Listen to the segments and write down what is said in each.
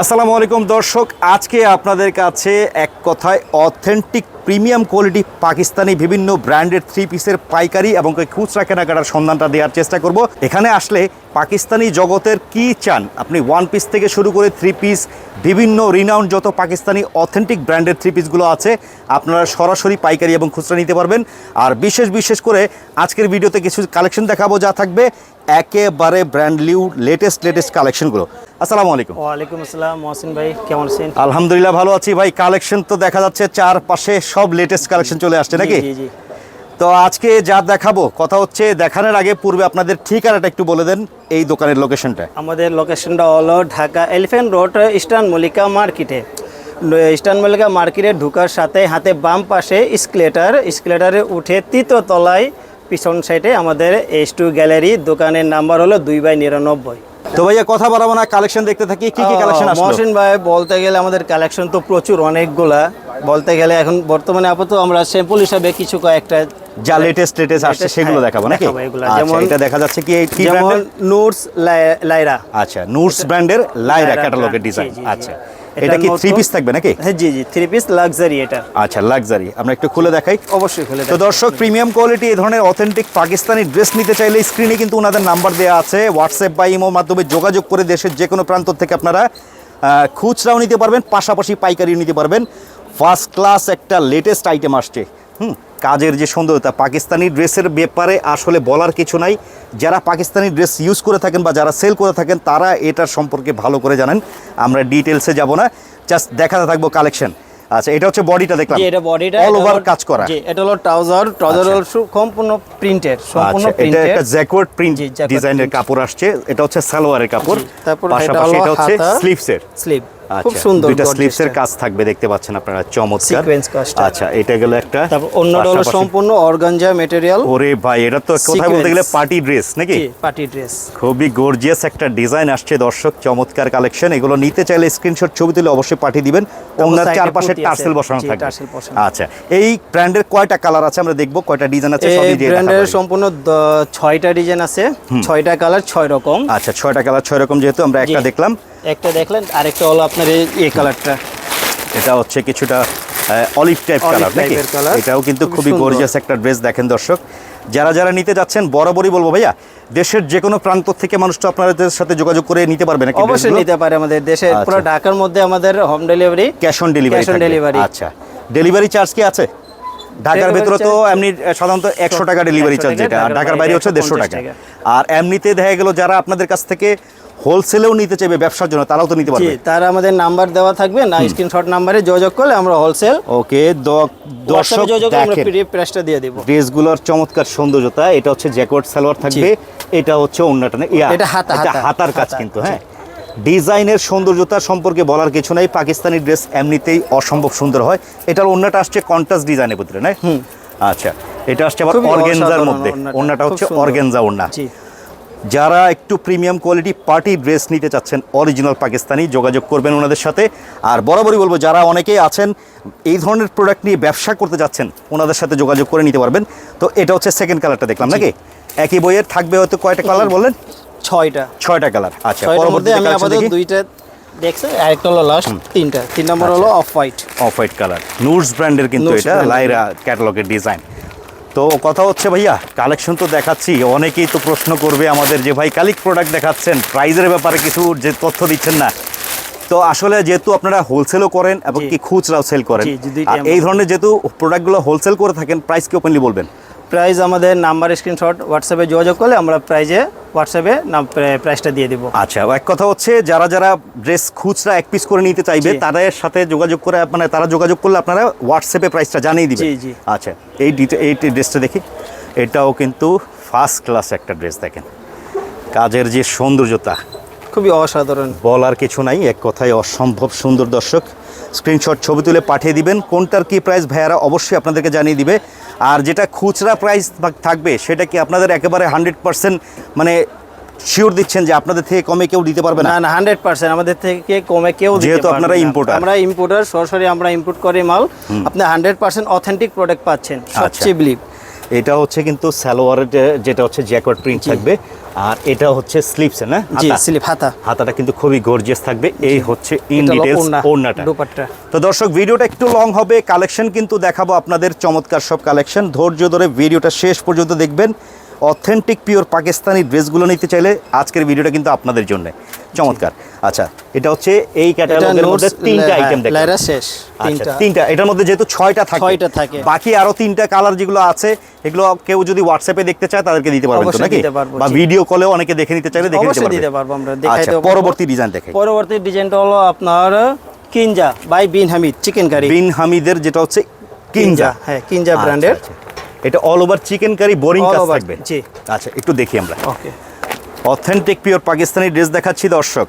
আসসালামু আলাইকুম দর্শক, আজকে আপনাদের কাছে এক কথায় অথেন্টিক প্রিমিয়াম কোয়ালিটি পাকিস্তানি বিভিন্ন ব্র্যান্ডের থ্রি পিসের পাইকারি এবং খুচরা কেনাকাটার সন্ধানটা দেওয়ার চেষ্টা করব। এখানে আসলে পাকিস্তানি জগতের কি চান? আপনি ওয়ান পিস থেকে শুরু করে থ্রি পিস বিভিন্ন রিনাউন্ড যত পাকিস্তানি অথেন্টিক ব্র্যান্ডের থ্রি পিসগুলো আছে, আপনারা সরাসরি পাইকারি এবং খুচরা নিতে পারবেন। আর বিশেষ বিশেষ করে আজকের ভিডিওতে কিছু কালেকশন দেখাবো যা থাকবে। একেবারে ব্র্যান্ড লিউ লেটেস্ট লেটেস্ট কালেকশনগুলো আসসালামু আলাইকুম। ওয়ালাইকুম আসসালাম মহসিন ভাই কেমন আছেন? আলহামদুলিল্লাহ ভালো আছি ভাই। কালেকশন তো দেখা যাচ্ছে চারপাশে সব লেটেস্ট কালেকশন চলে আসছে নাকি? জি জি। তো আজকে যা দেখাবো কথা হচ্ছে দেখানোর আগে পূর্বে আপনাদের ঠিকানাটা একটু বলে দেন এই দোকানের লোকেশনটা আমাদের লোকেশনটা হলো Dhaka elephant road eastern Mallika মার্কেটে। ইস্টার্ন মল্লিকা মার্কেটে ঢুকার সাথে হাতে বাম পাশে স্কেলেটার স্কেলেটারে উঠে তৃতীয় তলায় পিছন সাইডে আমাদের এস টু গ্যালারি দোকানের নাম্বার হলো দুই বাই নিরানব্বই। তো ভাইয়া কথা বাড়াবো না কালেকশন দেখতে থাকি কি কি কালেকশন আসলো? মহসিন ভাই বলতে গেলে আমাদের কালেকশন তো প্রচুর অনেকগুলা। বলতে গেলে এখন বর্তমানে আপাতত আমরা স্যাম্পল হিসাবে কিছু কয়েকটা যা লেটেস্ট লেটেস্ট আসছে সেগুলো হ্যাঁ, দেখাবো নাকি। আচ্ছা যেমন- এটা দেখা যাচ্ছে কি এই কি যেমন লাই- লাইরা আচ্ছা নুটস ব্র্যান্ডের লাইরা ক্যাটালগের ডিজাইন। আচ্ছা। এটা কি থ্রি পিস থাকবে নাকি? হ্যাঁ জি জি থ্রি পিস লাক্সারি এটা। আচ্ছা লাক্সারি আমরা একটু খুলে দেখাই। অবশ্যই খুলে তো দর্শক প্রিমিয়াম কোয়ালিটি এই ধরনের অথেন্টিক পাকিস্তানি ড্রেস নিতে চাইলে স্ক্রিনে কিন্তু ওনাদের নাম্বার দেওয়া আছে। হোয়াটসঅ্যাপ বা ইমো মাধ্যমে যোগাযোগ করে দেশের যে কোনো প্রান্ত থেকে আপনারা খুচরাও নিতে পারবেন পাশাপাশি পাইকারিও নিতে পারবেন। ফার্স্ট ক্লাস একটা লেটেস্ট আইটেম আসছে। হুম কাজের যে সৌন্দর্যতা পাকিস্তানি ড্রেসের ব্যাপারে আসলে বলার কিছু নাই। যারা পাকিস্তানি ড্রেস ইউজ করে থাকেন বা যারা সেল করে থাকেন তারা এটার সম্পর্কে ভালো করে জানেন। আমরা ডিটেলসে যাব না জাস্ট দেখাতে থাকব কালেকশন আচ্ছা এটা হচ্ছে বডিটা দেখলাম। এটা বডিটা অল ওভার কাজ করা। জি এটা হলো ট্রাউজার ট্রাউজার হলো সম্পূর্ণ প্রিন্টেড সম্পূর্ণ আচ্ছা এটা একটা জ্যাকওয়ার্ড প্রিন্ট ডিজাইনের কাপড় আসছে। এটা হচ্ছে সালোয়ারের কাপড়। তারপর এটা হলো হচ্ছে। স্লিভসের স্লিভ খুব আচ্ছা সুন্দর দুইটা gorgeous স্লিভসের টা। কাজ থাকবে দেখতে পাচ্ছেন আপনারা চমৎকার। Sequence কাজটা। আচ্ছা এটা গেল একটা তারপর অন্যটা হলো সম্পূর্ণ অর্গানজা ম্যাটেরিয়াল ওরে ভাই এটা তো কথা বলতে গেলে পার্টি ড্রেস নাকি? পার্টি ড্রেস খুবই গর্জিয়াস একটা ডিজাইন আসছে দর্শক চমৎকার কালেকশন এগুলো নিতে চাইলে স্ক্রিনশট ছবি তুলে অবশ্যই পাঠিয়ে দিবেন। ওনার চারপাশে টার্সেল বসানো থাকবে। আচ্ছা এই ব্র্যান্ডের কয়টা কালার আছে আমরা দেখব কয়টা ডিজাইন আছে সবই দিয়ে ব্র্যান্ডের সম্পূর্ণ ছয়টা ডিজাইন আছে ছয়টা কালার ছয় রকম। আচ্ছা ছয়টা কালার ছয় রকম যেহেতু আমরা একটা দেখলাম। একটা দেখলেন আরেকটা হলো আপনার এই- এই কালারটা। এটা হচ্ছে কিছুটা অলিভ টাইপ কালার নাকি? এটাও কিন্তু খুবই গর্জিয়াস একটা ড্রেস দেখেন দর্শক। যারা যারা নিতে যাচ্ছেন বরাবরই বলব ভাইয়া দেশের যে কোনো প্রান্ত থেকে মানুষ তো আপনাদের সাথে যোগাযোগ করে নিতে পারবে নাকি অবশ্যই নিতে পারে আমাদের দেশে আচ্ছা। পুরো ঢাকার মধ্যে আমাদের home delivery cash on delivery Cash on delivery। আচ্ছা। ডেলিভারি চার্জ কি আছে? ঢাকার ভেতরে তো এমনি সাধারণত একশো টাকা ডেলিভারি চার্জ যেটা আর ঢাকার বাইরে হচ্ছে দেড়শো টাকা। টাকা। আর এমনিতে দেখা গেল যারা আপনাদের কাছ থেকে হোলসেলেও নিতে চাইবে ব্যবসার জন্য তারাও তো নিতে পারবে। তার আমাদের নাম্বার দেওয়া থাকবে না স্ক্রিনশট নাম্বারে যোগাযোগ করলে আমরা হোলসেল ওকে দর্শক প্রাইসটা দিয়ে দিব। ড্রেসগুলোর চমৎকার সৌন্দর্যতা এটা হচ্ছে জ্যাকওয়ার্ড সালোয়ার থাকবে এটা হচ্ছে অন্যটা না ইয়া এটা হাতা, হাতা, হাতার কাজ কিন্তু হ্যাঁ। ডিজাইনের সৌন্দর্যতা সম্পর্কে বলার কিছু নাই পাকিস্তানি ড্রেস এমনিতেই অসম্ভব সুন্দর হয়। এটার অন্যটা আসছে কন্ট্রাস্ট ডিজাইনের ভিতরে না আচ্ছা এটা আসছে আবার অর্গেনজার মধ্যে অন্যটা হচ্ছে। অর্গেনজা ওড়না। জি। যারা একটু প্রিমিয়াম কোয়ালিটি পার্টি ড্রেস নিতে চাচ্ছেন অরিজিনাল পাকিস্তানি যোগাযোগ করবেন ওনাদের সাথে। আর বরাবরই বলব যারা অনেকেই আছেন এই ধরনের প্রোডাক্ট নিয়ে ব্যবসা করতে যাচ্ছেন ওনাদের সাথে যোগাযোগ করে নিতে পারবেন। তো এটা হচ্ছে সেকেন্ড কালারটা দেখলাম নাকি? একই বইয়ের থাকবে হয়তো কয়টা কালার বললেন? ছয়টা। ছয়টা কালার আচ্ছা পরবর্তী আমি দুইটা দেখছি আরেকটা হলো লাস্ট তিনটা। তিন নম্বর হলো off white off white colour nudes ব্র্যান্ডের কিন্তু এটা লাইরা ক্যাটালগের ডিজাইন তো কথা হচ্ছে ভাইয়া কালেকশন তো দেখাচ্ছি অনেকেই তো প্রশ্ন করবে আমাদের যে ভাই কালিক প্রোডাক্ট দেখাচ্ছেন প্রাইজের ব্যাপারে কিছু যে তথ্য দিচ্ছেন না। তো আসলে যেহেতু আপনারা হোলসেলও করেন এবং। কি খুচরাও সেল করেন এই ধরনের যেহেতু প্রোডাক্টগুলো হোলসেল করে থাকেন প্রাইস কি ওপেনলি বলবেন? প্রাইস আমাদের নাম্বার স্ক্রিনশট হোয়াটসঅ্যাপে যোগাযোগ করলে আমরা প্রাইজে হোয়াটসঅ্যাপে নাম প্রাইসটা দিয়ে দিব। আচ্ছা এক কথা হচ্ছে যারা যারা ড্রেস খুচরা এক পিস করে নিতে চাইবে তাদের সাথে যোগাযোগ করে মানে তারা যোগাযোগ করলে আপনারা হোয়াটসঅ্যাপে প্রাইসটা জানিয়ে দিবেন। জি, জি। আচ্ছা এই এই ড্রেসটা দেখি। এটাও কিন্তু ফার্স্ট ক্লাস একটা ড্রেস দেখেন। কাজের যে সৌন্দর্যতা। খুবই অসাধারণ। বলার কিছু নাই এক কথায় অসম্ভব সুন্দর দর্শক। স্ক্রিনশট ছবি তুলে পাঠিয়ে দিবেন। কোনটার কি প্রাইস ভাইয়ারা অবশ্যই আপনাদেরকে জানিয়ে দিবে। আর যেটা খুচরা প্রাইস থাকবে সেটা কি আপনাদের একেবারে হান্ড্রেড পার্সেন্ট মানে শিওর দিচ্ছেন যে আপনাদের থেকে কমে কেউ দিতে পারবে না? না হান্ড্রেড পার্সেন্ট আমাদের থেকে কমে কেউ যেহেতু আপনারা importer। আমরা ইম্পোর্টার সরাসরি আমরা ইম্পোর্ট করি মাল। আপনি হান্ড্রেড পার্সেন্ট অথেন্টিক প্রোডাক্ট পাচ্ছেন আচ্ছা। সবচেয়ে বিলিভ এটা হচ্ছে কিন্তু সালোয়ারের যে- যেটা হচ্ছে জ্যাকওয়ার্ড প্রিন্ট থাকবে। আর এটা হচ্ছে স্লিপস না? জি স্লিপ হাতা। হাতাটা কিন্তু খুবই গর্জিয়াস থাকবে। এই হচ্ছে ইন ডিটেইলস ওড়নাটা। দুপাট্টা। তো দর্শক ভিডিওটা একটু লং হবে। কালেকশন কিন্তু দেখাবো আপনাদের চমৎকার সব কালেকশন ধৈর্য ধরে ভিডিওটা শেষ পর্যন্ত দেখবেন। অথেন্টিক পিওর পাকিস্তানি ড্রেসগুলো নিতে চাইলে আজকের ভিডিওটা কিন্তু আপনাদের জন্য। চমৎকার। আচ্ছা এটা হচ্ছে এই ক্যাটালগের মধ্যে তিনটা আইটেম দেখেন লাইরা শেষ আচ্ছা তিনটা। তিনটা। এটার মধ্যে যেহেতু ছয়টা থাকে ছয়টা থাকে। বাকি আরও তিনটা কালার যেগুলো আছে এগুলো কেউ যদি হোয়াটসঅ্যাপে দেখতে চায় তাদেরকে দিতে পারবেন তো নাকি? বা ভিডিও কলেও অনেকে দেখে নিতে চাইলে দেখে নিতে পারবে দিতে পারব আমরা, দেখাই আচ্ছা পরবর্তী ডিজাইন দেখাই পরবর্তী ডিজাইনটা হলো আপনার কিনজা বাই বিন হামিদ চিকেন কারি বিন হামিদের যেটা হচ্ছে কিনজা। হ্যাঁ কিনজা ব্র্যান্ডের আচ্ছা। এটা all over chikankari boring কাজ থাকবে। জি। আচ্ছা একটু দেখি আমরা। Okay authentic pure Pakistani dress দেখাচ্ছি দর্শক।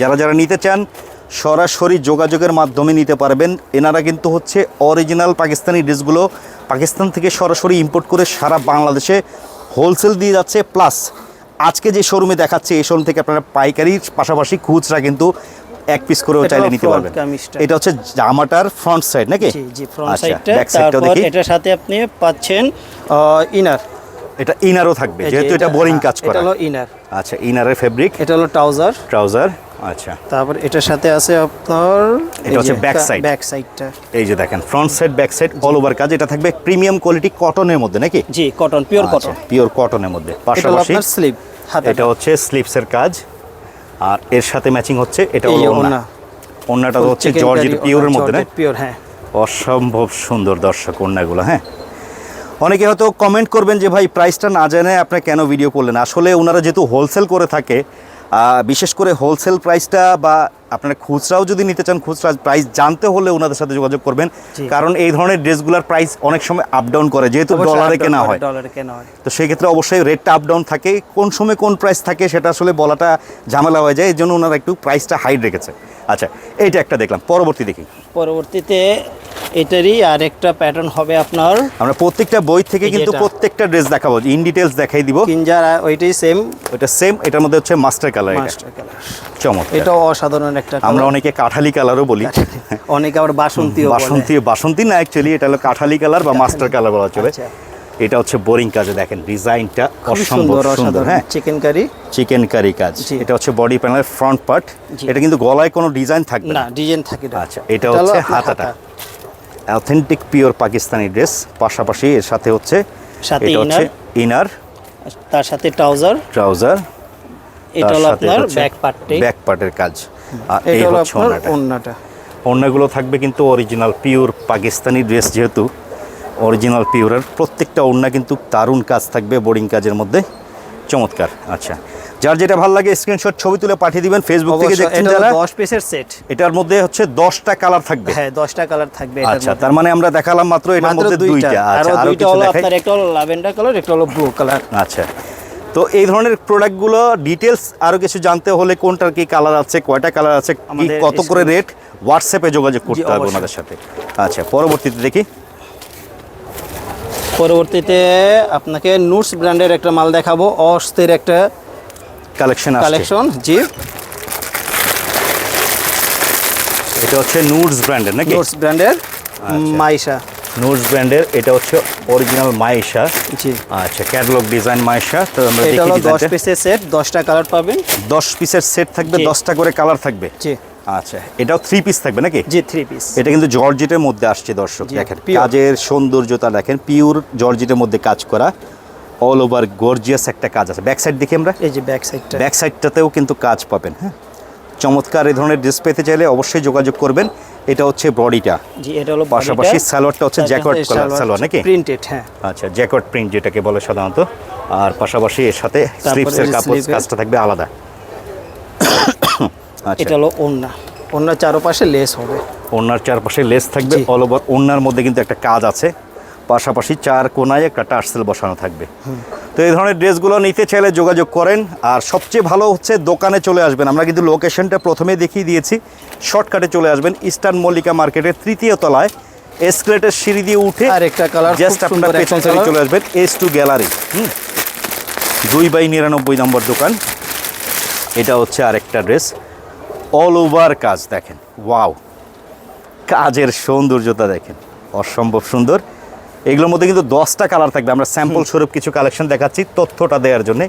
যারা যারা নিতে চান সরাসরি যোগাযোগের মাধ্যমে নিতে পারবেন। এনারা কিন্তু হচ্ছে অরিজিনাল পাকিস্তানি ড্রেসগুলো পাকিস্তান থেকে সরাসরি ইম্পোর্ট করে সারা বাংলাদেশে হোলসেল দিয়ে যাচ্ছে। প্লাস আজকে যে শোরুমে দেখাচ্ছে এই শোরুম থেকে আপনারা পাইকারির পাশাপাশি খুচরা কিন্তু এক পিস করেও চাইলে নিতে পারবেন। এটা হচ্ছে জামাটার ফ্রন্ট সাইড নাকি? জি জি ফ্রন্ট আচ্ছা, সাইডটা তারপর এটার সাথে আপনি পাচ্ছেন ইনার এটা ইনারও থাকবে যেহেতু এটা বোরিং কাজ করা। এটা হলো ইনার আচ্ছা ইনারের ফেব্রিক এটা হলো ট্রাউজার ট্রাউজার আচ্ছা। তারপর এটার সাথে আছে আপনার এটা হচ্ছে ব্যাক সাইড ব্যাক সাইডটা এই যে দেখেন front side back side all over কাজ। এটা থাকবে প্রিমিয়াম কোয়ালিটি কটনের মধ্যে নাকি? জি কটন পিওর কটন পিওর কটনের মধ্যে পাশাপাশি আপনার স্লিভ হাতে এটা হচ্ছে স্লিপসের কাজ। আর এর সাথে ম্যাচিং হচ্ছে এটা হলো। অন্যটা তো হচ্ছে জর্জের পিওরের মধ্যে না পিওর হ্যাঁ। অসম্ভব সুন্দর দর্শক ওড়নাগুলো হ্যাঁ? অনেকে হয়তো কমেন্ট করবেন যে ভাই প্রাইসটা না জেনে আপনি কেন ভিডিও করলেন? আসলে ওনারা যেহেতু হোলসেল করে থাকে বিশেষ করে হোলসেল প্রাইসটা বা আপনারা খুচরাও যদি নিতে চান খুচরা প্রাইস জানতে হলে ওনাদের সাথে যোগাযোগ করবেন। কারণ এই ধরনের ড্রেসগুলোর প্রাইস অনেক সময় আপ ডাউন করে যেহেতু ডলারে কেনা হয়। ডলারে কেনা হয়। তো সেই ক্ষেত্রে অবশ্যই রেটটা আপ ডাউন থাকে। কোন সময় কোন প্রাইস থাকে সেটা আসলে বলাটা ঝামেলা হয়ে যায় এই জন্য ওনারা একটু প্রাইসটা হাইড রেখেছে। আচ্ছা এইটা একটা দেখলাম পরবর্তী দেখি। পরবর্তীতে এটারই আর একটা প্যাটার্ন হবে আপনার আমরা প্রত্যেকটা বই থেকে কিন্তু প্রত্যেকটা ড্রেস দেখাবো ইন ডিটেলস দেখাই দিব। কিনজার ওইটাই সেম এটা সেম এটার মধ্যে হচ্ছে মাস্টার কালার এটা। মাস্টার কালার চমৎকার। এটাও অসাধারণ একটা আমরা অনেকে কাঠালি কালারও বলি। অনেকে আবার বাসন্তী বাসন্তী বাসন্তী না অ্যাকচুয়ালি এটা হলো কাঠালি কালার বা মাস্টার কালার বলা চলে। আচ্ছা। এটা হচ্ছে বোরিং কাজে দেখেন ডিজাইনটা অসম্ভব সুন্দর হ্যাঁ। চিকেন কারি চিকেন কারি কাজ। এটা হচ্ছে বডি প্যানেলের ফ্রন্ট পার্ট এটা কিন্তু গলায় কোনো ডিজাইন থাকবে না ডিজাইন থাকে না। আচ্ছা এটা হচ্ছে হাতাটা। হাতা। অথেন্টিক পিওর পাকিস্তানি ড্রেস পাশাপাশি এর সাথে হচ্ছে সাথে এটা হচ্ছে ইনার তার সাথে ট্রাউজার ট্রাউজার এটা হলো আপনার ব্যাক পার্টে ব্যাক পার্টের কাজ। আর এই হচ্ছে ওন্নাটা ওড়নাগুলো থাকবে কিন্তু অরিজিনাল পিওর পাকিস্তানি ড্রেস যেহেতু। অরিজিনাল পিওরের প্রত্যেকটা ওড়না কিন্তু দারুণ কাজ থাকবে বোর্ডিং কাজের মধ্যে। চমৎকার আচ্ছা। যার যেটা ভালো লাগে স্ক্রিনশট ছবি তুলে পাঠিয়ে দিবেন ফেসবুক থেকে দেখছেন যারা 10 পিসের সেট এটার মধ্যে হচ্ছে দশটা কালার থাকবে। হ্যাঁ 10টা কালার থাকবে এটার আচ্ছা। তার মানে আমরা দেখালাম মাত্র এটার মধ্যে দুইটা। আর আচ্ছা আরও দুইটা হলো আপনার একটা হলো ল্যাভেন্ডার কালার একটা হলো ব্লু কালার আচ্ছা তো এই ধরনের প্রোডাক্টগুলো ডিটেলস আরও কিছু জানতে হলে কোনটার কি কালার আছে কয়টা কালার আছে কত করে রেট হোয়াটসঅ্যাপে যোগাযোগ করতে হবে। ওনাদের সাথে। আচ্ছা পরবর্তীতে দেখি। পরবর্তীতে আপনাকে নুটস ব্র্যান্ডের একটা মাল দেখাবো। অস্থির একটা কালেকশন কালেকশন জি। এটা হচ্ছে নুডস ব্র্যান্ডের নাকি? নুটস ব্র্যান্ডের মাইশা নুডস ব্র্যান্ডের এটা হচ্ছে অরিজিনাল মাইশা জি। আচ্ছা ক্যাটালগ ডিজাইন মাইশা তো আমরা দেখি হলো দশ ডিজাইনটা পিসের সেট দশটা কালার পাবেন। 10 পিসের সেট থাকবে জি। 10টা করে কালার থাকবে। জি। আচ্ছা এটাও থ্রি পিস থাকবে নাকি? জি থ্রি পিস এটা কিন্তু জর্জেটের মধ্যে আসছে দর্শক দেখেন। কাজের সৌন্দর্যতা দেখেন পিওর জর্জেটের মধ্যে কাজ করা অল ওভার গর্জিয়াস একটা কাজ আছে। ব্যাক সাইড দেখি আমরা? এই যে ব্যাক সাইডটা ব্যাক সাইডটাতেও কিন্তু কাজ পাবেন হ্যাঁ? চমৎকার এই ধরনের ড্রেস পেতে চাইলে অবশ্যই যোগাযোগ করবেন। এটা হচ্ছে বডিটা জি এটা হলো পাশাপাশি সালোয়ারটা হচ্ছে জ্যাকেট সালোয়ার নাকি? প্রিন্টেড হ্যাঁ। আচ্ছা জ্যাকেট প্রিন্ট যেটাকে বলে সাধারণত। আর পাশাপাশি এর সাথে স্লিপসের কাপড় কাজটা থাকবে আলাদা। এটা হলো ওন্না ওন্নার চারপাশে লেস হবে। ওনার চারপাশে লেস থাকবে। অল ওভার ওনার মধ্যে কিন্তু একটা কাজ আছে। পাশাপাশি চার কোনায় একটা টার্সেল বসানো থাকবে। তো এই ধরনের ড্রেসগুলো নিতে চাইলে যোগাযোগ করেন। আর সবচেয়ে ভালো হচ্ছে দোকানে চলে আসবেন। আমরা কিন্তু লোকেশনটা প্রথমে দেখিয়ে দিয়েছি। শর্টকাটে চলে আসবেন ইস্টার্ন মল্লিকা মার্কেটের তৃতীয় তলায়। এসক্লেটের সিঁড়ি দিয়ে উঠে আর একটা কালার জাস্ট আপনার পেছন সাইডে চলে আসবেন এস টু গ্যালারি হুম। দুই বাই নিরানব্বই নম্বর দোকান। এটা হচ্ছে আরেকটা ড্রেস। অল ওভার কাজ দেখেন। ওয়াও কাজের সৌন্দর্যতা দেখেন। অসম্ভব সুন্দর। এগুলোর মধ্যে কিন্তু দশটা কালার থাকবে। আমরা স্যাম্পল স্বরূপ কিছু কালেকশন দেখাচ্ছি তথ্যটা দেওয়ার জন্যে।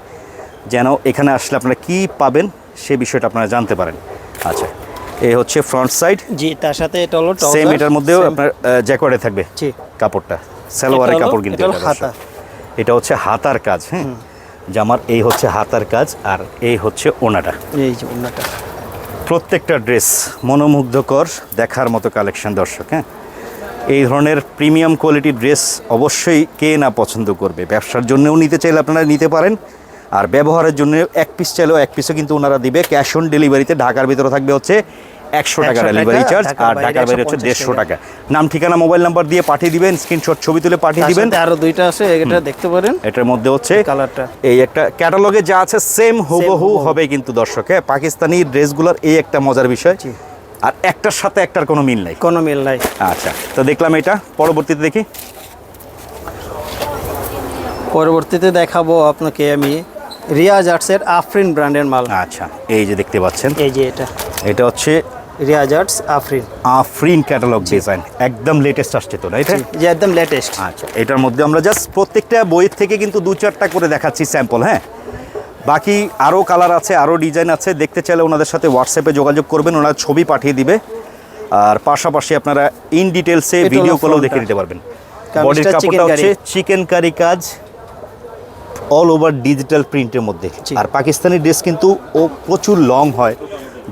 যেন এখানে আসলে আপনারা কি পাবেন সে বিষয়টা আপনারা জানতে পারেন। আচ্ছা এই হচ্ছে ফ্রন্ট সাইড জি তার সাথে এটা হলো সেম এটার মধ্যেও আপনার জ্যাকোয়ার্ডে থাকবে জি। কাপড়টা। সালোয়ারের কাপড় কিন্তু এটা হাতা। এটা হচ্ছে হাতার কাজ হ্যাঁ? জামার এই হচ্ছে হাতার কাজ আর এই হচ্ছে ওনাটা। এই যে ওন্নাটা প্রত্যেকটা ড্রেস মনোমুগ্ধকর দেখার মতো কালেকশন দর্শক হ্যাঁ? এই ধরনের প্রিমিয়াম কোয়ালিটির ড্রেস অবশ্যই কে না পছন্দ করবে? ব্যবসার জন্যও নিতে চাইলে আপনারা নিতে পারেন, আর ব্যবহারের জন্য এক পিস চাইলেও এক পিসও কিন্তু ওনারা দিবে। ক্যাশ অন ডেলিভারিতে ঢাকার ভিতরে থাকবে হচ্ছে একশো টাকা ডেলিভারি চার্জ আর ঢাকার বাইরে হচ্ছে দেড়শো টাকা। নাম ঠিকানা মোবাইল নাম্বার দিয়ে পাঠিয়ে দিবেন স্ক্রিনশট ছবি তুলে পাঠিয়ে দিবেন। আরও দুইটা আছে এটা দেখতে পারেন। এটার মধ্যে হচ্ছে কালারটা এই একটা ক্যাটালগে যা আছে সেম হুবহু। হবে কিন্তু দর্শক হ্যাঁ পাকিস্তানি ড্রেসগুলোর এই একটা মজার বিষয়। আর একটার সাথে একটার কোনো মিল নাই। কোনো মিল নাই। আচ্ছা তো দেখলাম এটা পরবর্তীতে দেখি। পরবর্তীতে দেখাবো আপনাকে আমি রিয়াজ আর্টসের আফরিন ব্র্যান্ডের মাল। আচ্ছা এই যে দেখতে পাচ্ছেন। এই যে এটা। এটা হচ্ছে Riaz arts Afrin. Afrin catalogue design একদম লেটেস্ট আসছে তো না এটা যে একদম লেটেস্ট আচ্ছা এটার মধ্যে আমরা জাস্ট প্রত্যেকটা বইয়ের থেকে কিন্তু দু চারটা করে দেখাচ্ছি স্যাম্পল হ্যাঁ? বাকি আরও কালার আছে আরও ডিজাইন আছে দেখতে চাইলে ওনাদের সাথে হোয়াটসঅ্যাপে যোগাযোগ করবেন ওনারা ছবি পাঠিয়ে দিবে। আর পাশাপাশি আপনারা ইন ডিটেলসে ভিডিও কলেও দেখে নিতে পারবেন। বডির কাপড়টা হচ্ছে চিকেন কারি কাজ অল ওভার ডিজিটাল প্রিন্টের মধ্যে। জি। আর পাকিস্তানি ড্রেস কিন্তু ও প্রচুর লং হয়।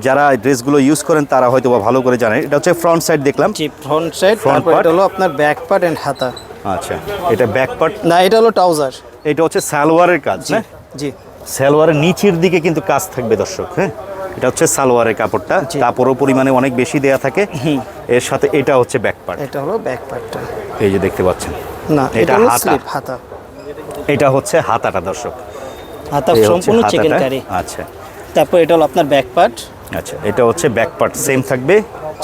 যারা ড্রেসগুলো ইউজ করেন তারা হয়তো ভালো করে জানেন। এটা হচ্ছে ফ্রন্ট সাইড দেখলাম। জি ফ্রন্ট সাইড ফ্রন্ট পার্ট হলো আপনার ব্যাক পার্ট এন্ড হাতা। আচ্ছা এটা ব্যাক পার্ট না এটা হলো ট্রাউজার এটা হচ্ছে সালোয়ারের কাজ না? জি। সালোয়ারের নিচের দিকে কিন্তু কাজ থাকবে দর্শক হ্যাঁ? এটা হচ্ছে সালোয়ারের কাপড়টা। কাপড়ও পরিমাণে অনেক বেশি দেয়া থাকে। এর সাথে এটা হচ্ছে ব্যাক পার্ট এটা হলো ব্যাক পার্টটা এই যে দেখতে পাচ্ছেন। না এটা হাতা। হাতা। এটা হচ্ছে হাতাটা দর্শক। হাতা সম্পূর্ণ চিকেন কারি আচ্ছা। তারপর এটা হলো আপনার ব্যাক পার্ট আচ্ছা এটা হচ্ছে ব্যাক পার্ট সেম থাকবে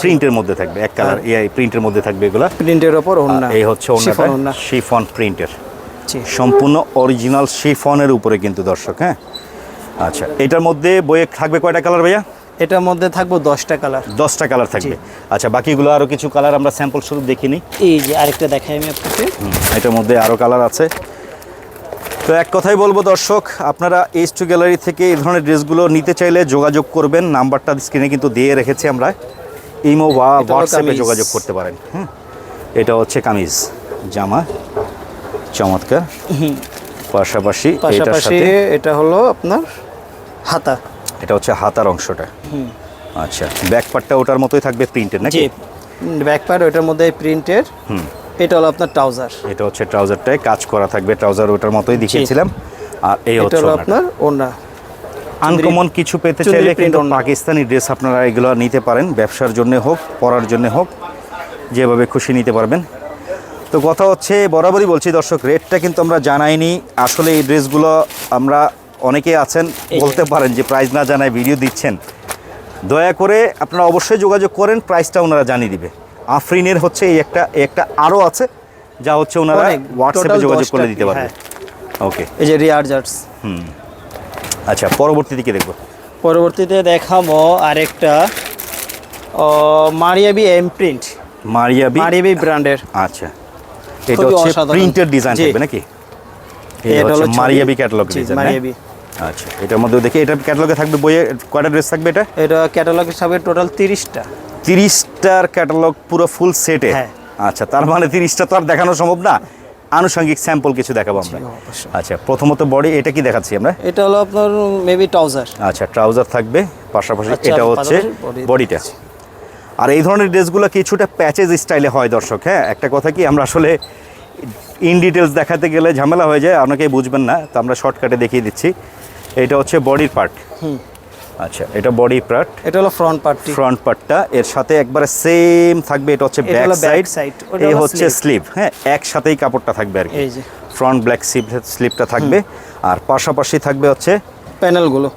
প্রিন্টের মধ্যে থাকবে এক কালার এই প্রিন্টের মধ্যে থাকবে এগুলা। প্রিন্টের ওপর ওন্না এই হচ্ছে শিফন ওনাটা ওন্না শিফন প্রিন্টের জি। সম্পূর্ণ অরিজিনাল শিফনের উপরে কিন্তু দর্শক হ্যাঁ? আচ্ছা এটার মধ্যে বইয়ে থাকবে কয়টা কালার ভাইয়া? এটার মধ্যে থাকব দশটা কালার দশটা কালার থাকবে। আচ্ছা বাকিগুলো আরও কিছু কালার আমরা স্যাম্পল স্বরূপ দেখিনি। এই যে আরেকটা দেখাই আমি আপনাকে। এটার মধ্যে আরও কালার আছে। তো এক কথাই বলব দর্শক আপনারা এইচ টু গ্যালারি থেকে এই ধরনের ড্রেসগুলো নিতে চাইলে যোগাযোগ করবেন। নাম্বারটা স্ক্রিনে কিন্তু দিয়ে রেখেছি আমরা। ইমো বা হোয়াটসঅ্যাপে যোগাযোগ করতে পারেন। হুম এটা হচ্ছে কামিজ জামা চমৎকার। পাশাপাশি পাশাপাশি এটা হলো আপনার হাতা। এটা হচ্ছে হাতার অংশটা। আচ্ছা ব্যাক পার্টটা ওটার মতোই থাকবে প্রিন্টের নাকি? ব্যাক পার্ট ওটার মধ্যে প্রিন্টের এটা হলো আপনার ট্রাউজার। এটা হচ্ছে ট্রাউজারটায় কাজ করা থাকবে ট্রাউজার ওটার মতোই দেখিয়েছিলাম। আর এই এটা হচ্ছে হলো আপনার ওন্না আনকমন কিছু পেতে চাইলে কিন্তু। পাকিস্তানি ড্রেস আপনারা এগুলো নিতে পারেন ব্যবসার জন্য হোক পরার জন্য হোক যেভাবে খুশি নিতে পারবেন। তো কথা হচ্ছে বরাবরই বলছি দর্শক রেটটা কিন্তু আমরা জানাইনি। আসলে এই ড্রেসগুলো আমরা অনেকে আছেন বলতে পারেন যে প্রাইস না জানায় ভিডিও দিচ্ছেন। দয়া করে আপনারা অবশ্যই যোগাযোগ করেন প্রাইসটা ওনারা জানিয়ে দিবে। আফরিনের হচ্ছে এই একটা একটা আরও আছে যা হচ্ছে ওনারা হোয়াটসঅ্যাপে যোগাযোগ করে দিতে পারবে। হ্যাঁ। ওকে এই যে রিয়ার্জার্স হুম। আচ্ছা পরবর্তী দিকে দেখব? পরবর্তীতে দেখাবো আরেকটা Maria B M print Maria B Maria B ব্র্যান্ডের আচ্ছা। এটা হচ্ছে। প্রিন্টের ডিজাইন থাকবে নাকি? এটা হচ্ছে মারিয়াবি ক্যাটালগ ডিজাইন মারিয়াবি। আচ্ছা এটার মধ্যে দেখি এটা ক্যাটালগে থাকবে বইয়ে কয়টা ড্রেস থাকবে এটা? এটা ক্যাটালগ হিসাবে টোটাল তিরিশটা। তিরিশটার ক্যাটালগ পুরো ফুল সেটে হ্যাঁ। আচ্ছা তার মানে তিরিশটা তো আর দেখানো সম্ভব না। আনুষঙ্গিক স্যাম্পল কিছু দেখাবো আমরা। আচ্ছা প্রথমত বডি এটা কি দেখাচ্ছি আমরা? এটা হলো আপনার মেবি ট্রাউজার আচ্ছা ট্রাউজার থাকবে পাশাপাশি আচ্ছা, এটা হচ্ছে বডিটা আর এই ধরনের ড্রেসগুলো কিছুটা প্যাচেজ স্টাইলে হয় দর্শক হ্যাঁ? একটা কথা কি আমরা আসলে ইন ডিটেলস দেখাতে গেলে ঝামেলা হয়ে যায় অনেকেই বুঝবেন না তো আমরা শর্টকাটে দেখিয়ে দিচ্ছি। এটা হচ্ছে বডির পার্ট আচ্ছা এটা বডি পার্ট এটা হলো ফ্রন্ট পার্টটি ফ্রন্ট পার্টটা এর সাথে একবারে সেম থাকবে এটা হচ্ছে ব্যাক সাইড এই হচ্ছে স্লিভ হ্যাঁ একসাথেই কাপড়টা থাকবে আর কি। ফ্রন্ট ব্ল্যাক স্লিভ স্লিভটা থাকবে। আর পাশাপাশি থাকবে হচ্ছে প্যানেলগুলো।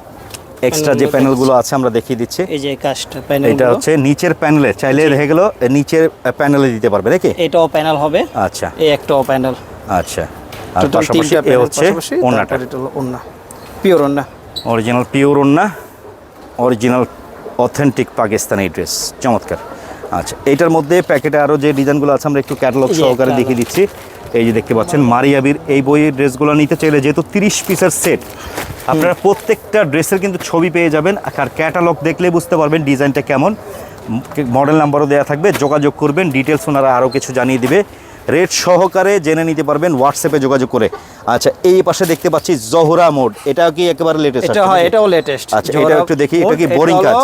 এক্সট্রা যে প্যানেলগুলো আছে আমরা দেখিয়ে দিচ্ছি। এই যে কাজটা প্যানেল এটা হচ্ছে নিচের প্যানেলে চাইলে রেখে গেল নিচের প্যানেলে দিতে পারবে নাকি এটাও প্যানেল হবে। আচ্ছা। এই একটাও প্যানেল আচ্ছা। আর পাশাপাশি এ হচ্ছে হলো ওন্না পিওর ওন্না অরিজিনাল পিওর ওন্না অরিজিনাল অথেন্টিক পাকিস্তানি ড্রেস চমৎকার। আচ্ছা এটার মধ্যে প্যাকেটে আরও যে ডিজাইনগুলো আছে আমরা একটু ক্যাটালগ সহকারে দেখিয়ে দিচ্ছি। এই যে দেখতে পাচ্ছেন মারিয়াবির এই বইয়ের ড্রেসগুলো নিতে চাইলে যেহেতু তিরিশ পিসের সেট আপনারা প্রত্যেকটা ড্রেসের কিন্তু ছবি পেয়ে যাবেন। আর ক্যাটালগ দেখলে বুঝতে পারবেন ডিজাইনটা কেমন। মডেল নাম্বারও দেওয়া থাকবে যোগাযোগ করবেন ডিটেলস ওনারা আরও কিছু জানিয়ে দিবে। রেট সহকারে জেনে নিতে পারবেন হোয়াটসঅ্যাপে যোগাযোগ করে। আচ্ছা এই পাশে দেখতে পাচ্ছি জহরা মোড এটা কি একেবারে লেটেস্ট এটা হয় এটাও লেটেস্ট আচ্ছা, এটা একটু দেখি, এটা কি boring কাজ?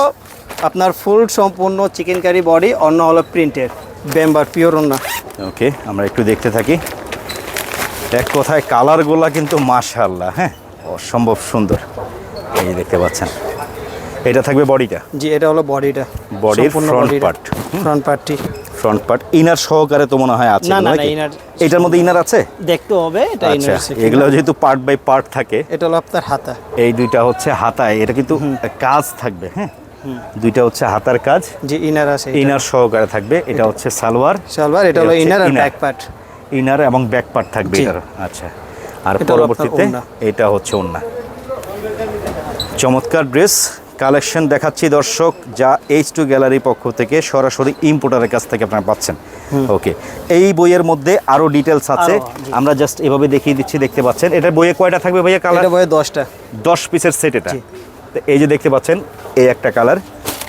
আপনার ফুল সম্পূর্ণ চিকেন কারি বডি অন্য হলো প্রিন্টেড বেম্বার পিওর না ওকে আমরা একটু দেখতে থাকি। এক কথায়? কালারগুলা কিন্তু মাশাআল্লাহ হ্যাঁ? অসম্ভব সুন্দর। এই দেখতে পাচ্ছেন। এটা থাকবে বডিটা? জি এটা হলো বডিটা। Body র পার্ট। ফ্রন্ট পার্টটি ফ্রন্ট পার্ট ইনার সহকারে তো মনে হয় আছে না, না, inner- এটার মধ্যে ইনার আছে? দেখতে হবে এটা আচ্ছা inner আছে এগুলো যেহেতু পার্ট বাই পার্ট থাকে এটা হলো আপনার হাতা। এই দুইটা হচ্ছে হাতায় এটা কিন্তু কাজ থাকবে হ্যাঁ? দুইটা হচ্ছে হাতার কাজ যে ইনার আছে ইনার সহকারে থাকবে এটা হচ্ছে সালোয়ার সালোয়ার এটা হলো ইনার আর ব্যাক পার্ট ইনার এবং ব্যাক পার্ট থাকবে এটার আচ্ছা। আর এটা পরবর্তীতে এটা হচ্ছে ওন্না চমৎকার ড্রেস কালেকশন দেখাচ্ছি দর্শক যা এইচ টু গ্যালারি পক্ষ থেকে সরাসরি ইম্পোর্টারের কাছ থেকে আপনারা পাচ্ছেন। ওকে এই বইয়ের মধ্যে আরও ডিটেলস আছে। আমরা জাস্ট এভাবে দেখিয়ে দিচ্ছি দেখতে পাচ্ছেন। এটা বইয়ে কয়টা থাকবে ভাইয়া কালার বয়ে দশটা। দশ পিসের সেট এটা। তো এই যে দেখতে পাচ্ছেন এই একটা কালার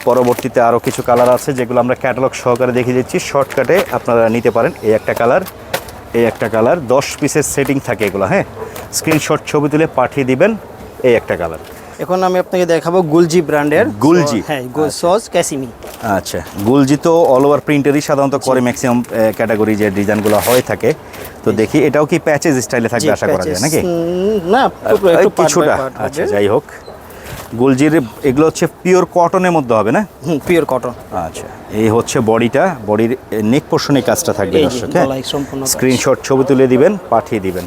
পরবর্তীতে আরও কিছু কালার আছে যেগুলো আমরা ক্যাটালগ সহকারে দেখিয়ে দিচ্ছি। শর্টকাটে আপনারা নিতে পারেন এই একটা কালার এই একটা কালার দশ পিসের সেটিং থাকে এগুলো হ্যাঁ? স্ক্রিনশট ছবি তুলে পাঠিয়ে দিবেন এই একটা কালার এখন আমি আপনাকে দেখাবো গুলজি ব্র্যান্ডের গুলজি? হ্যাঁ সস ক্যাসিমি। আচ্ছা গুলজি তো অল ওভার প্রিন্টেরই সাধারণত করে ম্যাক্সিমাম ক্যাটাগরি যে ডিজাইনগুলো হয়ে থাকে। তো দেখি এটাও কি প্যাচেজ স্টাইলে থাকবে আশা করা যায় নাকি? না কিছুটা। আচ্ছা যাই হোক। গুলজির এগুলো হচ্ছে পিওর কটনের মধ্যে হবে না? হুম পিওর কটন আচ্ছা এই হচ্ছে বডিটা। বডির নেক পোর্শনে কাজটা থাকবে দর্শক হ্যাঁ? স্ক্রিনশট ছবি তুলে দিবেন পাঠিয়ে দিবেন।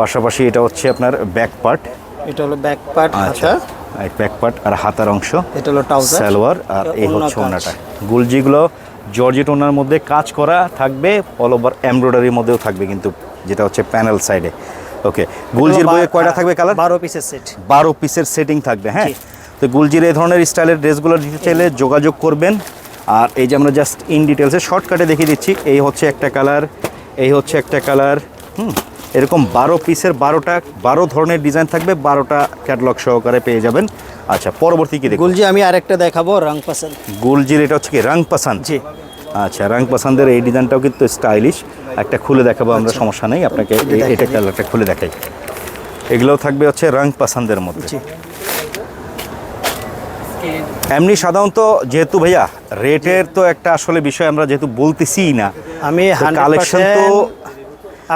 পাশাপাশি এটা হচ্ছে আপনার ব্যাক পার্ট এটা হলো ব্যাক পার্ট আচ্ছা হাতা। ব্যাক পার্ট আর হাতার অংশ। এটা হলো ট্রাউজার সালোয়ার আর এই হচ্ছে ওনাটা। গুলজিগুলো জর্জেট ওনার মধ্যে কাজ করা থাকবে অল ওভার এমব্রয়ডারির মধ্যেও থাকবে কিন্তু যেটা হচ্ছে প্যানেল সাইডে ওকে গুলজির বইয়ে কয়টা থাকবে কালার বারো পিসের সেট বারো পিসের সেটিং থাকবে হ্যাঁ? তো গুলজির এই ধরনের স্টাইলের ড্রেসগুলো দিতে চাইলে যোগাযোগ করবেন। আর এই যে আমরা জাস্ট ইন ডিটেলসে শর্টকাটে দেখিয়ে দিচ্ছি এই হচ্ছে একটা কালার এই হচ্ছে একটা কালার হুম? এরকম বারো পিসের বারোটা বারো ধরনের ডিজাইন থাকবে বারোটা ক্যাটলগ সহকারে পেয়ে যাবেন। আচ্ছা পরবর্তী কি গুলজি আমি আরেকটা দেখাবো রং পাসেল গুলজির এটা হচ্ছে কি? রং পাসান্দ জি। আচ্ছা রং পাসান্দের এই ডিজাইনটাও কিন্তু স্টাইলিশ একটা খুলে দেখাবো আমরা সমস্যা নেই আপনাকে আচ্ছা। এটা। কালারটা খুলে দেখাই। এগুলোও থাকবে হচ্ছে রং পাসান্দের মধ্যে। এমনি সাধারণত যেহেতু ভাইয়া রেটের তো একটা আসলে বিষয় আমরা যেহেতু বলতেছি না আমি কালেকশন তো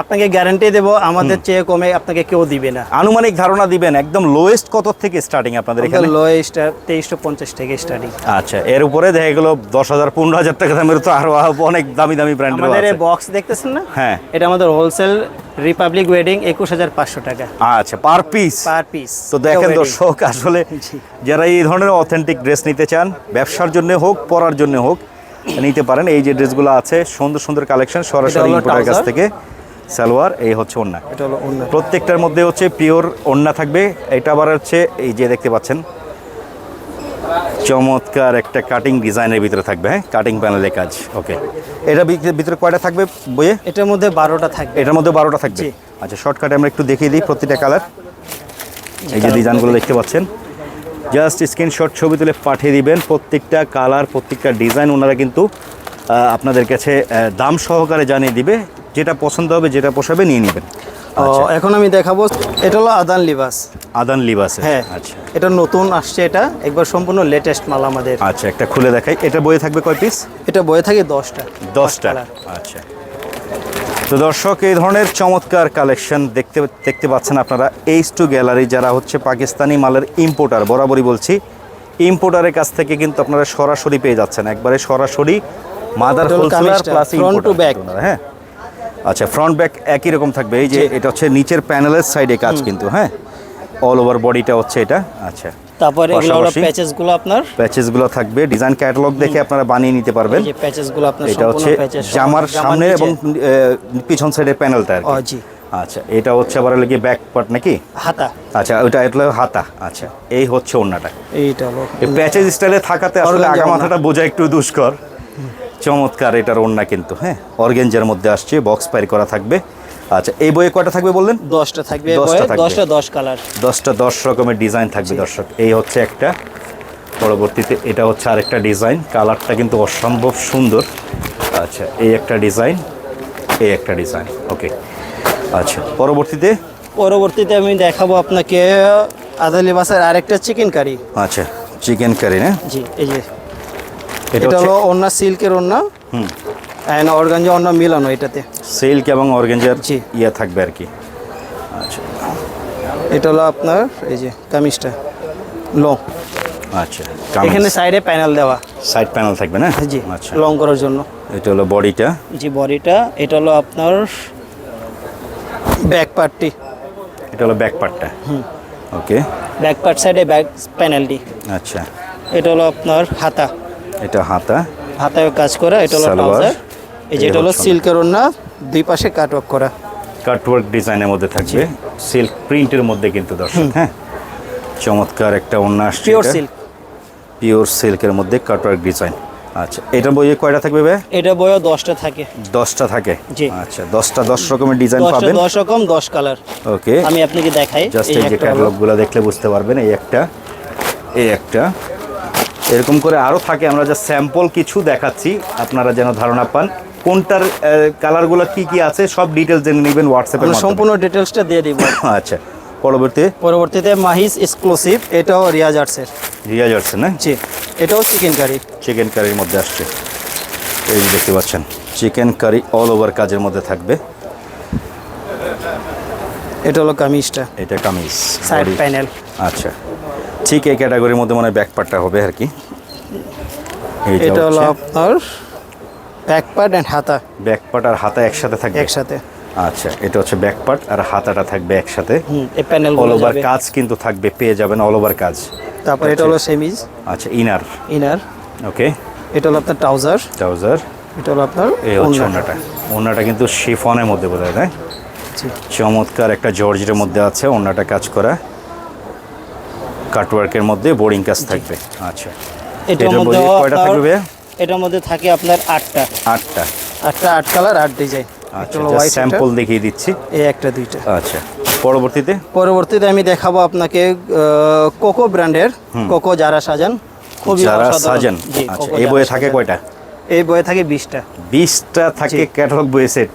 আপনাকে গ্যারান্টি দেবো আমাদের চেয়ে কমে আপনাকে কেউ দিবে না। আনুমানিক ধারণা দিবেন একদম লোয়েস্ট কত থেকে স্টার্টিং আপনাদের এখানে? লোয়েস্ট তেইশশো পঞ্চাশ থেকে স্টার্টিং আচ্ছা এর উপরে দেখা গেলো দশ হাজার পনেরো হাজার টাকা দামের তো আরও অনেক দামি দামি ব্র্যান্ডের আমাদের বক্স দেখতেছেন না? হ্যাঁ। এটা আমাদের হোলসেল রিপাবলিক ওয়েডিং একুশ হাজার পাঁচশো টাকা। আচ্ছা পার পিস পার পিস তো দেখেন দর্শক আসলে যারা এই ধরনের অথেন্টিক ড্রেস নিতে চান ব্যবসার জন্য হোক পরার জন্য হোক নিতে পারেন। এই যে ড্রেসগুলো আছে সুন্দর সুন্দর কালেকশন সরাসরি কাছ থেকে। সালোয়ার এই হচ্ছে ওন্না। এটা হলো অন্য প্রত্যেকটার মধ্যে হচ্ছে পিওর ওন্না থাকবে। এটা আবার হচ্ছে এই যে দেখতে পাচ্ছেন চমৎকার একটা কাটিং ডিজাইনের ভিতরে থাকবে হ্যাঁ? কাটিং প্যানেলের কাজ ওকে এটা ভিতরে- ভিতরে কয়টা থাকবে বইয়ে? এটার মধ্যে বারোটা থাকবে। এটার মধ্যে বারোটা থাকবে। আচ্ছা শর্টকাটে আমরা একটু দেখিয়ে দিই প্রতিটা কালার এই যে ডিজাইনগুলো দেখতে পাচ্ছেন। জাস্ট স্ক্রিনশট ছবি তুলে পাঠিয়ে দিবেন। প্রত্যেকটা কালার প্রত্যেকটা ডিজাইন ওনারা কিন্তু আপনাদের কাছে দাম সহকারে জানিয়ে দিবে। যেটা পছন্দ হবে যেটা পোষাবে নিয়ে নেবেন। এখন আমি দেখাবো এটা হলো আদান লিবাস। আদান লিবাসে হ্যাঁ আচ্ছা। এটা নতুন আসছে এটা একবার সম্পূর্ণ লেটেস্ট মাল আমাদের। আচ্ছা একটা খুলে দেখাই। এটা বইয়ে থাকবে কয় পিস এটা বয়ে থাকে দশটা। দশটা আচ্ছা। তো দর্শক এই ধরনের চমৎকার কালেকশন দেখতে দেখতে পাচ্ছেন আপনারা। এইচ টু গ্যালারি যারা হচ্ছে পাকিস্তানি মালের ইম্পোর্টার বরাবরই বলছি ইম্পোর্টারের কাছ থেকে কিন্তু আপনারা সরাসরি পেয়ে যাচ্ছেন। একবারে সরাসরি মাদার হোলসেলার প্লাস back। হ্যাঁ। আচ্ছা ফ্রন্ট ব্যাক একই রকম থাকবে। এই যে এটা হচ্ছে নিচের প্যানেলের সাইডে কাজ কিন্তু হ্যাঁ? অল ওভার বডিটা হচ্ছে এটা। আচ্ছা তারপরে এগুলো হলো পাশাপাশি প্যাচেসগুলো আপনার। প্যাচেসগুলো থাকবে। ডিজাইন ক্যাটালগ দেখে আপনারা বানিয়ে নিতে পারবেন। এই যে প্যাচেসগুলো আপনার এটা হচ্ছে জামার সামনে এবং পিছন সাইডের প্যানেলটা আর জি। আচ্ছা এটা হচ্ছে আবার লেগে ব্যাক পার্ট নাকি? হাতা। আচ্ছা ওইটা এটা হাতা। আচ্ছা এই হচ্ছে ওন্নাটা এইটা হলো। এই প্যাচেজ স্টাইলে থাকাতে আসলে আগা মাথাটা বোঝা একটু দুষ্কর। চমৎকার এটার ওন্না কিন্তু হ্যাঁ? অর্গেঞ্জের মধ্যে আসছে বক্স পাইর করা থাকবে। আচ্ছা এই বইয়ে কয়টা থাকবে বললেন? দশটা থাকবে দশটা। দশটা দশ কালার। দশটা দশ রকমের ডিজাইন থাকবে দর্শক। এই হচ্ছে একটা। পরবর্তীতে এটা হচ্ছে আরেকটা ডিজাইন। কালারটা কিন্তু অসম্ভব সুন্দর। আচ্ছা এই একটা ডিজাইন এই একটা ডিজাইন। ওকে। আচ্ছা পরবর্তীতে? পরবর্তীতে আমি দেখাবো আপনাকে আদা লিবাসের আরেকটা চিকেন কারি। আচ্ছা চিকেন কারি না? জি এই যে। এটা হলো অন্য সিল্কের অন্য হুম। অ্যান্ড অর্গানজা অন্য মিলানো এটাতে। সিল্ক এবং অর্গেঞ্জার জি। ইয়ে থাকবে আর কি। আচ্ছা। এটা হলো আপনার এই যে কামিজটা। লং। আচ্ছা এখানে সাইডে প্যানেল দেওয়া। সাইড প্যানেল থাকবে না? জি আচ্ছা। লং করার জন্য। এটা হলো বডিটা। জি বডিটা। এটা হলো আপনার ব্যাক পার্টটি। এটা হলো ব্যাক পার্টটা। হুম। ওকে। ব্যাক পার্ট সাইডে ব্যাক প্যানেলটি। আচ্ছা। এটা হলো আপনার হাতা। এটা হাতা। হাতায় কাজ করা এটা হলো ট্রাউজার এই যে এটা হলো সিল্কের ওড়না দুই পাশে কাটওয়ার্ক করা। কাটওয়ার্ক ডিজাইনের মধ্যে থাকবে। সিল্ক প্রিন্টের মধ্যে কিন্তু দর্শক হ্যাঁ? চমৎকার একটা অন্য আসছে পিওর সিল্ক পিওর সিল্কের মধ্যে কাটওয়ার্ক ডিজাইন আচ্ছা এটা বইয়ে কয়টা থাকবে ভাই এটা বয়ও দশটা থাকে। দশটা থাকে? জি। আচ্ছা দশটা দশ রকমের ডিজাইন পাবেন। দশ রকম দশ কালার ওকে আমি আপনাকে দেখাই জাস্ট এই যে ক্যাটালগুলো দেখলে বুঝতে পারবেন এই একটা এই একটা। এরকম করে আরও থাকে আমরা যা স্যাম্পল কিছু দেখাচ্ছি আপনারা যেন ধারণা পান। কোনটার কালারগুলো কি কি আছে সব ডিটেলস জেনে নেবেন হোয়াটসঅ্যাপে সম্পূর্ণ ডিটেলসটা দিয়ে দিব। আচ্ছা পরবর্তী পরবর্তীতে মাহিস এক্সক্লুসিভ এটাও রিয়াজ আর্টসের। রিয়াজ আর্টসের না? জি এটাও চিকেন কারি চিকেন কারির মধ্যে আসছে। এই দেখতে পাচ্ছেন চিকেন কারি অল ওভার কাজের মধ্যে থাকবে। এটা হলো কামিজটা। এটা কামিজ সাইড প্যানেল আচ্ছা। ঠিক এই ক্যাটাগরির মধ্যে মনে হয় ব্যাক পার্টটা হবে আর কি। এটা হলো আপনার ব্যাক পার্ট অ্যান্ড হাতা। ব্যাক পার্ট আর হাতা একসাথে থাকবে? একসাথে। আচ্ছা এটা হচ্ছে ব্যাক পার্ট আর হাতাটা থাকবে একসাথে। হুম এই প্যানেল অল ওভার কাজ কিন্তু থাকবে পেয়ে যাবেন অল ওভার কাজ। তারপর এটা হলো সেমিজ। আচ্ছা ইনার ইনার ওকে এটা হলো আপনার ট্রাউজার ট্রাউজার এটা হলো আপনার এই হচ্ছে। ওনাটা ওনাটা কিন্তু শিফনের মধ্যে বোধ হয় চমৎকার একটা জর্জের মধ্যে আছে ওনাটা কাজ করা। কাটওয়ার্কের মধ্যে বোর্ডিং কাজ থাকবে। আচ্ছা। এটার মধ্যে কয়টা থাকবে এটার মধ্যে থাকে আপনার আটটা। আটটা। আটটা আট কালার আট ডিজাইন আচ্ছা স্যাম্পল দেখিয়ে দিচ্ছি। এই একটা দুইটা। আচ্ছা পরবর্তীতে? পরবর্তীতে আমি দেখাবো আপনাকে কোকো ব্র্যান্ডের কোকো যারা সাজান। খুবই যারা সাজান? আচ্ছা এই বইয়ে থাকে কয়টা? এই বইয়ে থাকে বিশটা। বিশটা থাকে। ক্যাটালগ বইয়ে সেট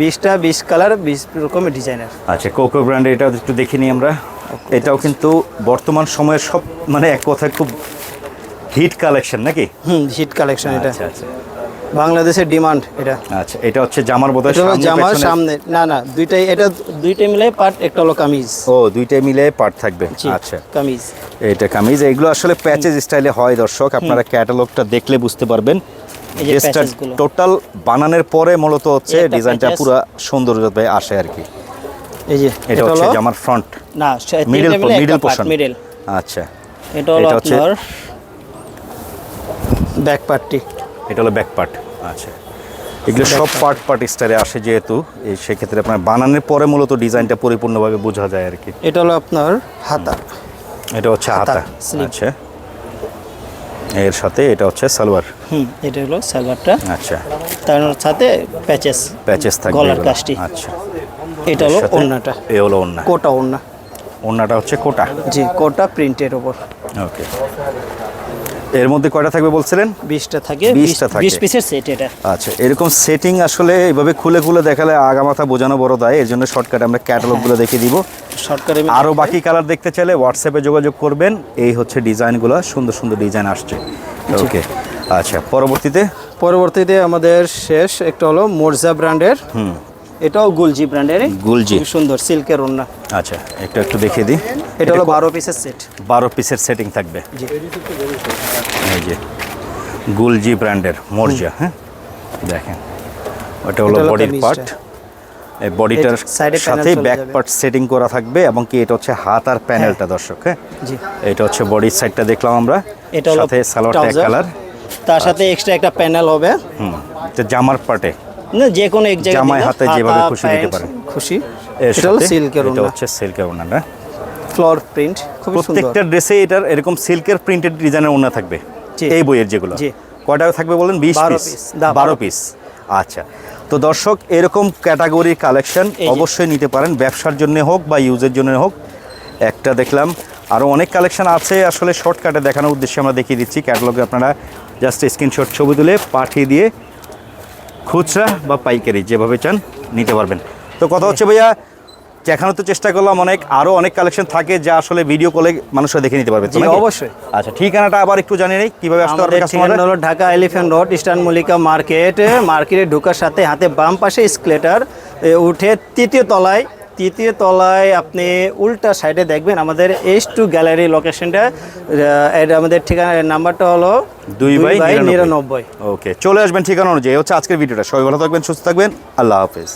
বিশটা বিশ কালার বিশ রকমের ডিজাইনের। আচ্ছা কোকো ব্র্যান্ডের এটা একটু দেখে নিই আমরা। এটাও কিন্তু বর্তমান সময়ের সব মানে এক কথায় খুব হিট কালেকশন নাকি? হুম হিট কালেকশন এটা। আচ্ছা আচ্ছা। বাংলাদেশের ডিমান্ড এটা। আচ্ছা এটা হচ্ছে জামার সামনে জামার সামনে। না না দুইটাই এটা দুইটাই মিলে পার্ট একটা হলো কামিজ। ও দুইটাই মিলে পার্ট থাকবে। আচ্ছা। কামিজ। এটা কামিজ এগুলো আসলে প্যাচেজ স্টাইলে হয় দর্শক আপনারা ক্যাটালগটা দেখলে বুঝতে পারবেন। ড্রেসটা টোটাল বানানোর পরে মূলত হচ্ছে ডিজাইনটা পুরো সৌন্দর্যতে আসে আর কি। এই যে এটা হচ্ছে জামার ফ্রন্ট না মিডল মিডল পোর্শন মিডল আচ্ছা। এটা হলো আপনার ব্যাক পার্টটি এটা হলো ব্যাক পার্ট আচ্ছা। এগুলো সব পার্ট পার্ট স্টাইলে আসে যেহেতু এই সেক্ষেত্রে আপনার বানানোর পরে মূলত ডিজাইনটা পরিপূর্ণভাবে বোঝা যায় আর কি। এটা হলো আপনার হাতা। এটা হচ্ছে হাতা আচ্ছা। এর সাথে এটা হচ্ছে সালোয়ার। হুম এটা হলো সালোয়ারটা। আচ্ছা। তার সাথে প্যাচেস প্যাচেস থাকবে গলার। কাজটি আচ্ছা। এটা হলো ওন্নাটা এ হলো ওন্না কোটা ওন্না ওন্নাটা হচ্ছে কোটা। জি কোটা প্রিন্টের ওপর। ওকে। এর মধ্যে কয়টা থাকবে বলছিলেন? বিশটা থাকে 20টা থাকে। বিশ পিসের সেট এটা। আচ্ছা এরকম সেটিং আসলে এইভাবে খুলে খুলে দেখালে আগামাথা বোঝানো বড় দায় এর জন্য শর্টকাট আমরা ক্যাটালগুলো দেখিয়ে দিব। শর্টকারে আরও বাকি কালার দেখতে চাইলে হোয়াটসঅ্যাপে যোগাযোগ করবেন এই হচ্ছে ডিজাইনগুলো সুন্দর সুন্দর ডিজাইন আসছে। ওকে আচ্ছা পরবর্তীতে? পরবর্তীতে আমাদের শেষ একটা হলো মোরজা ব্র্যান্ডের হুম। এটাও গুলজি ব্র্যান্ডের গুলজি। খুব সুন্দর সিল্কের ওড়না। আচ্ছা একটু একটু দেখিয়ে দিই। এটা হলো বারো পিসের সেট বারো পিসের সেটিং থাকবে। জি। এই যে গুলজি ব্র্যান্ডের মর্জা হ্যাঁ? দেখেন ওটা হলো এটা হলো বডির পার্ট এই বডিটার সাথে ব্যাক পার্ট সেটিং করা থাকবে এবং কি এটা হচ্ছে হাত আর প্যানেলটা দর্শক হ্যাঁ? জি। এটা হচ্ছে বডির সাইডটা দেখলাম আমরা। এটা হলো সাথে সালোয়ারটা। কালার তার সাথে এক্সট্রা একটা প্যানেল হবে। হুম তো জামার পার্টে না যে কোনো এক জায়গায় দিলে, হাতে যেভাবে খুশি দিতে পারেন। খুশি। এটা হলো সিল্কের এটা হচ্ছে সিল্কের ওনাটা ফ্লোর প্রিন্ট খুব সুন্দর। প্রত্যেকটা ড্রেসে এটার এরকম সিল্কের প্রিন্টেড ডিজাইনের ওনা থাকবে। এই বইয়ের যেগুলো। কয়টা থাকবে বলেন? বিশ পিস বারো বারো পিস আচ্ছা। তো দর্শক এরকম ক্যাটাগরির কালেকশন অবশ্যই নিতে পারেন। ব্যবসার জন্য হোক বা ইউজের জন্য হোক। একটা দেখলাম আরও অনেক কালেকশন আছে। আসলে শর্টকাটে দেখানোর উদ্দেশ্যে আমরা দেখিয়ে দিচ্ছি। ক্যাটালগে আপনারা জাস্ট স্ক্রিনশট ছবি তুলে পাঠিয়ে দিয়ে খুচরা বা পাইকারি যেভাবে চান নিতে পারবেন। তো কথা হচ্ছে ভাইয়া দেখানোর তো চেষ্টা করলাম অনেক আরও অনেক কালেকশন থাকে যা আসলে ভিডিও কলে মানুষরা দেখে নিতে পারবে অবশ্যই। আচ্ছা ঠিকানাটা আবার একটু জানি নেই কীভাবে আসতে পারবে ঠিকানা হলো Dhaka elephant road eastern Mallika market মার্কেটে ঢোকার সাথে হাতে বাম পাশে স্কেলেটার উঠে তৃতীয় তলায় তৃতীয় তলায় আপনি উল্টা সাইডে দেখবেন আমাদের এইচ টু গ্যালারি লোকেশনটা এটা আমাদের ঠিকানা নাম্বারটা হলো দুই বাই নিরানব্বই। নিরানব্বই। ওকে চলে আসবেন ঠিকানা অনুযায়ী। হচ্ছে আজকের ভিডিওটা। সবাই ভালো থাকবেন সুস্থ থাকবেন। আল্লাহ হাফেজ।